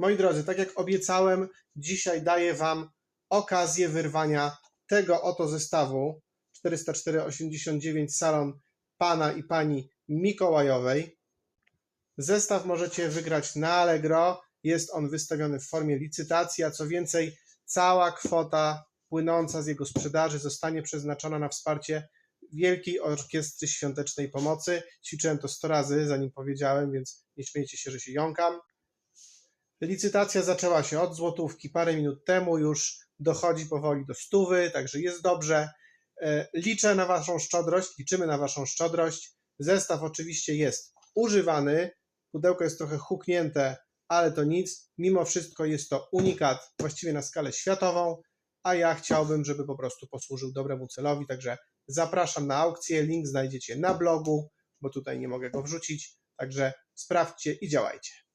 Moi drodzy, tak jak obiecałem, dzisiaj daję Wam okazję wyrwania tego oto zestawu 404,89 salon pana i pani Mikołajowej. Zestaw możecie wygrać na Allegro. Jest on wystawiony w formie licytacji, a co więcej, cała kwota płynąca z jego sprzedaży zostanie przeznaczona na wsparcie Wielkiej Orkiestry Świątecznej Pomocy. Ćwiczyłem to 100 razy, zanim powiedziałem, więc nie śmiejcie się, że się jąkam. Licytacja zaczęła się od złotówki parę minut temu, już dochodzi powoli do stówy, także jest dobrze. E, Liczę na Waszą szczodrość, liczymy na Waszą szczodrość. Zestaw oczywiście jest używany, pudełko jest trochę huknięte, ale to nic. Mimo wszystko jest to unikat właściwie na skalę światową, a ja chciałbym, żeby po prostu posłużył dobremu celowi, także zapraszam na aukcję. Link znajdziecie na blogu, bo tutaj nie mogę go wrzucić, także sprawdźcie i działajcie.